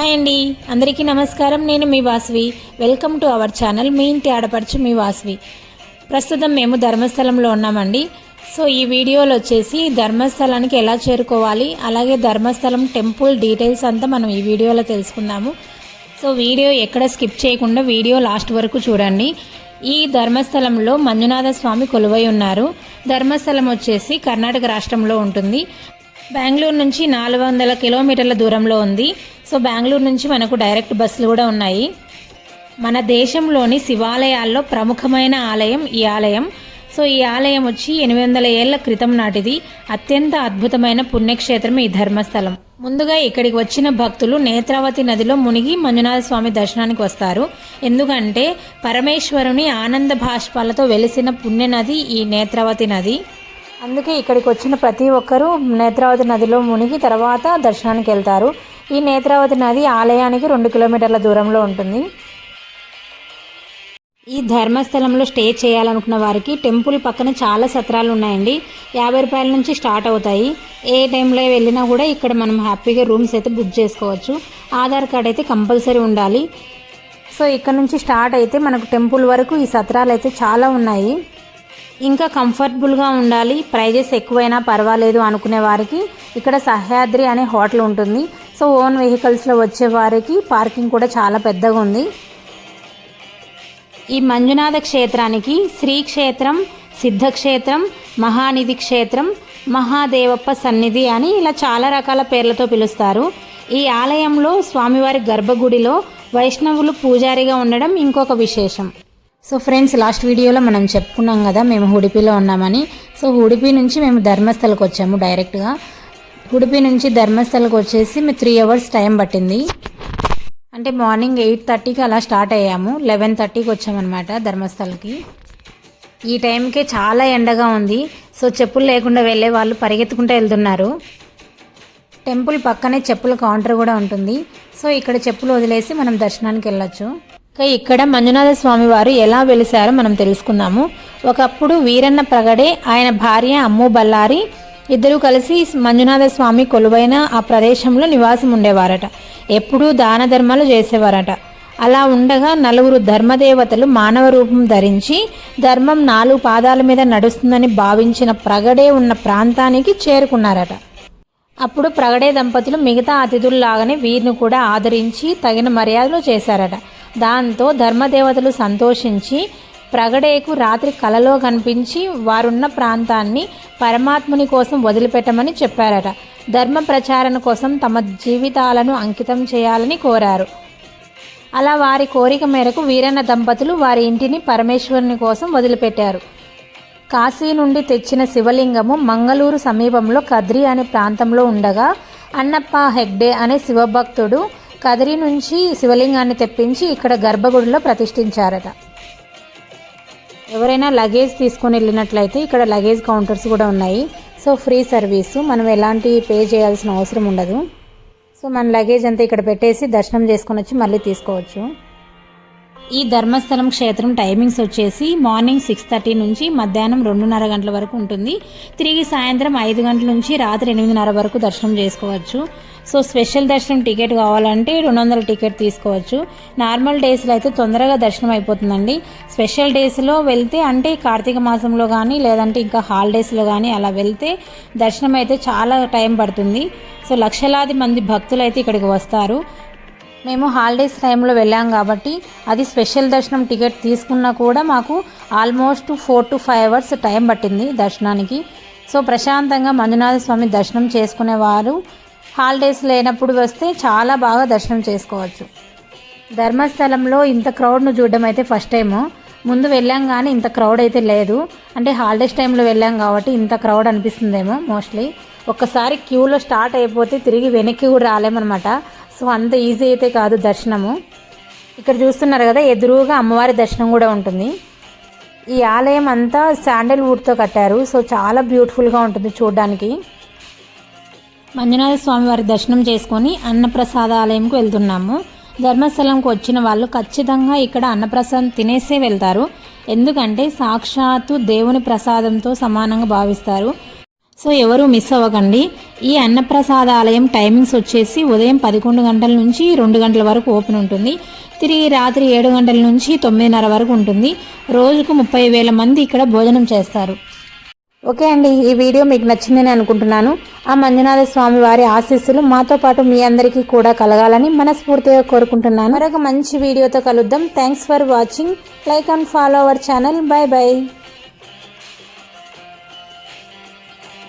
Hi అండి. అందరికీ నమస్కారం. నేను మీ Vasavi. Welcome to our channel మీ ఇంటి ఆడపడుచు మీ వాసవి. ప్రస్తుతం మేము ధర్మస్థలంలో ఉన్నామండి. సో ఈ వీడియోలో వచ్చేసి ధర్మస్థలానికి ఎలా చేరుకోవాలి అలాగే ధర్మస్థలం టెంపుల్ డీటెయిల్స్ అంతా మనం ఈ వీడియోలో తెలుసుకుందాము. సో వీడియో ఎక్కడ స్కిప్ చేయకుండా వీడియో లాస్ట్ వరకు చూడండి. ఈ ధర్మస్థలంలో మంజునాథ స్వామి కొలువై ఉన్నారు. ధర్మస్థలం వచ్చేసి కర్ణాటక రాష్ట్రంలో ఉంటుంది. బెంగళూరు నుంచి నాలుగు వందల కిలోమీటర్ల దూరంలో ఉంది. సో బెంగళూరు నుంచి మనకు డైరెక్ట్ బస్సులు కూడా ఉన్నాయి. మన దేశంలోని శివాలయాల్లో ప్రముఖమైన ఆలయం ఈ ఆలయం. సో ఈ ఆలయం వచ్చి ఎనిమిది వందల ఏళ్ళ క్రితం నాటిది. అత్యంత అద్భుతమైన పుణ్యక్షేత్రం ఈ ధర్మస్థలం. ముందుగా ఇక్కడికి వచ్చిన భక్తులు నేత్రావతి నదిలో మునిగి మంజునాథ స్వామి దర్శనానికి వస్తారు. ఎందుకంటే పరమేశ్వరుని ఆనంద భాష్పాలతో వెలిసిన పుణ్యనది ఈ నేత్రావతి నది. అందుకే ఇక్కడికి వచ్చిన ప్రతి ఒక్కరూ నేత్రావతి నదిలో మునిగి తర్వాత దర్శనానికి వెళ్తారు. ఈ నేత్రావతి నది ఆలయానికి రెండు కిలోమీటర్ల దూరంలో ఉంటుంది. ఈ ధర్మస్థలంలో స్టే చేయాలనుకున్న వారికి టెంపుల్ పక్కన చాలా సత్రాలు ఉన్నాయండి. యాభై రూపాయల నుంచి స్టార్ట్ అవుతాయి. ఏ టైంలో వెళ్ళినా కూడా ఇక్కడ మనం హ్యాపీగా రూమ్స్ అయితే బుక్ చేసుకోవచ్చు. ఆధార్ కార్డ్ అయితే కంపల్సరీ ఉండాలి. సో ఇక్కడ నుంచి స్టార్ట్ అయితే మనకు టెంపుల్ వరకు ఈ సత్రాలు అయితే చాలా ఉన్నాయి. ఇంకా కంఫర్టబుల్గా ఉండాలి. ప్రైజెస్ ఎక్కువైనా పర్వాలేదు అనుకునే వారికి ఇక్కడ సహ్యాద్రి అనే హోటల్ ఉంటుంది. సో ఓన్ వెహికల్స్లో వచ్చే వారికి పార్కింగ్ కూడా చాలా పెద్దగా ఉంది. ఈ మంజునాథ క్షేత్రానికి శ్రీక్షేత్రం సిద్ధక్షేత్రం మహానిధి క్షేత్రం మహాదేవప్ప సన్నిధి అని ఇలా చాలా రకాల పేర్లతో పిలుస్తారు. ఈ ఆలయంలో స్వామివారి గర్భగుడిలో వైష్ణవులు పూజారిగా ఉండడం ఇంకొక విశేషం. సో ఫ్రెండ్స్ లాస్ట్ వీడియోలో మనం చెప్పుకున్నాం కదా మేము ఉడిపిలో ఉన్నామని. సో ఉడిపి నుంచి మేము ధర్మస్థలకు వచ్చాము డైరెక్ట్గా. ఉడిపి నుంచి ధర్మస్థలకు వచ్చేసి మేము త్రీ అవర్స్ టైం పట్టింది. అంటే మార్నింగ్ ఎయిట్ థర్టీకి అలా స్టార్ట్ అయ్యాము. లెవెన్ థర్టీకి వచ్చామన్నమాట ధర్మస్థలకి. ఈ టైంకే చాలా ఎండగా ఉంది. సో చెప్పులు లేకుండా వెళ్ళే వాళ్ళు పరిగెత్తుకుంటూ వెళ్తున్నారు. టెంపుల్ పక్కనే చెప్పుల కౌంటర్ కూడా ఉంటుంది. సో ఇక్కడ చెప్పులు వదిలేసి మనం దర్శనానికి వెళ్ళొచ్చు. ఇంకా ఇక్కడ మంజునాథ స్వామి వారు ఎలా వెలిసారో మనం తెలుసుకుందాము. ఒకప్పుడు వీరన్న ప్రగడే ఆయన భార్య అమ్ము బల్లారి ఇద్దరూ కలిసి మంజునాథ స్వామి కొలువైన ఆ ప్రదేశంలో నివాసం ఉండేవారట. ఎప్పుడూ దాన ధర్మాలు చేసేవారట. అలా ఉండగా నలుగురు ధర్మదేవతలు మానవ రూపం ధరించి ధర్మం నాలుగు పాదాల మీద నడుస్తుందని భావించిన ప్రగడే ఉన్న ప్రాంతానికి చేరుకున్నారట. అప్పుడు ప్రగడే దంపతులు మిగతా అతిథుల్లాగానే వీరిని కూడా ఆదరించి తగిన మర్యాదలు చేశారట. దాంతో ధర్మదేవతలు సంతోషించి ప్రగడేకు రాత్రి కలలో కనిపించి వారున్న ప్రాంతాన్ని పరమాత్ముని కోసం వదిలిపెట్టమని చెప్పారట. ధర్మ ప్రచారణ కోసం తమ జీవితాలను అంకితం చేయాలని కోరారు. అలా వారి కోరిక మేరకు వీరన్న దంపతులు వారి ఇంటిని పరమేశ్వరుని కోసం వదిలిపెట్టారు. కాశీ నుండి తెచ్చిన శివలింగము మంగళూరు సమీపంలో కద్రి అనే ప్రాంతంలో ఉండగా అన్నప్ప హెగ్డే అనే శివభక్తుడు కదిరి నుంచి శివలింగాన్ని తెప్పించి ఇక్కడ గర్భగుడిలో ప్రతిష్ఠించారట. ఎవరైనా లగేజ్ తీసుకొని వెళ్ళినట్లయితే ఇక్కడ లగేజ్ కౌంటర్స్ కూడా ఉన్నాయి. సో ఫ్రీ సర్వీసు మనం ఎలాంటి పే చేయాల్సిన అవసరం ఉండదు. సో మన లగేజ్ అంతా ఇక్కడ పెట్టేసి దర్శనం చేసుకొని వచ్చి మళ్ళీ తీసుకోవచ్చు. ఈ ధర్మస్థలం క్షేత్రం టైమింగ్స్ వచ్చేసి మార్నింగ్ సిక్స్ థర్టీ నుంచి మధ్యాహ్నం రెండున్నర గంటల వరకు ఉంటుంది. తిరిగి సాయంత్రం ఐదు గంటల నుంచి రాత్రి ఎనిమిదిన్నర వరకు దర్శనం చేసుకోవచ్చు. సో స్పెషల్ దర్శనం టికెట్ కావాలంటే రెండు వందల టికెట్ తీసుకోవచ్చు. నార్మల్ డేస్లో అయితే తొందరగా దర్శనం అయిపోతుందండి. స్పెషల్ డేస్లో వెళ్తే అంటే కార్తీక మాసంలో కానీ లేదంటే ఇంకా హాలిడేస్లో కానీ అలా వెళ్తే దర్శనం అయితే చాలా టైం పడుతుంది. సో లక్షలాది మంది భక్తులు అయితే ఇక్కడికి వస్తారు. మేము హాలిడేస్ టైంలో వెళ్ళాం కాబట్టి అది స్పెషల్ దర్శనం టికెట్ తీసుకున్నా కూడా మాకు almost four to five hours time పట్టింది దర్శనానికి. సో ప్రశాంతంగా మంజునాథ స్వామి దర్శనం చేసుకునేవారు. హాలిడేస్ లేనప్పుడు వస్తే చాలా బాగా దర్శనం చేసుకోవచ్చు. ధర్మస్థలంలో ఇంత క్రౌడ్ను చూడడం అయితే ఫస్ట్ టైము ముందు వెళ్ళాం కానీ ఇంత క్రౌడ్ అయితే లేదు. అంటే హాలిడేస్ టైంలో వెళ్ళాం కాబట్టి ఇంత క్రౌడ్ అనిపిస్తుందేమో మోస్ట్లీ ఒక్కసారి క్యూలో స్టార్ట్ అయిపోతే తిరిగి వెనక్కి కూడా రాలేమన్నమాట. సో అంత ఈజీ అయితే కాదు దర్శనము. ఇక్కడ చూస్తున్నారు కదా ఎదురుగా అమ్మవారి దర్శనం కూడా ఉంటుంది. ఈ ఆలయం అంతా శాండల్ వుడ్తో కట్టారు. సో చాలా బ్యూటిఫుల్గా ఉంటుంది చూడడానికి. మంజునాథ స్వామి వారి దర్శనం చేసుకొని అన్నప్రసాద ఆలయంకు వెళ్తున్నాము. ధర్మస్థలంకి వచ్చిన వాళ్ళు ఖచ్చితంగా ఇక్కడ అన్నప్రసాదం తినేసే వెళ్తారు. ఎందుకంటే సాక్షాత్తు దేవుని ప్రసాదంతో సమానంగా భావిస్తారు. సో ఎవరు మిస్ అవ్వకండి. ఈ అన్నప్రసాద ఆలయం టైమింగ్స్ వచ్చేసి ఉదయం పదకొండు గంటల నుంచి రెండు గంటల వరకు ఓపెన్ ఉంటుంది. తిరిగి రాత్రి ఏడు గంటల నుంచి తొమ్మిదిన్నర వరకు ఉంటుంది. రోజుకు ముప్పై వేల మంది ఇక్కడ భోజనం చేస్తారు. ఓకే అండి ఈ వీడియో మీకు నచ్చిందని అనుకుంటున్నాను. ఆ మంజునాథ స్వామి వారి ఆశీస్సులు మాతో పాటు మీ అందరికీ కూడా కలగాలని మనస్ఫూర్తిగా కోరుకుంటున్నాను. మరొక మంచి వీడియోతో కలుద్దాం. Thanks for watching like and follow our channel bye bye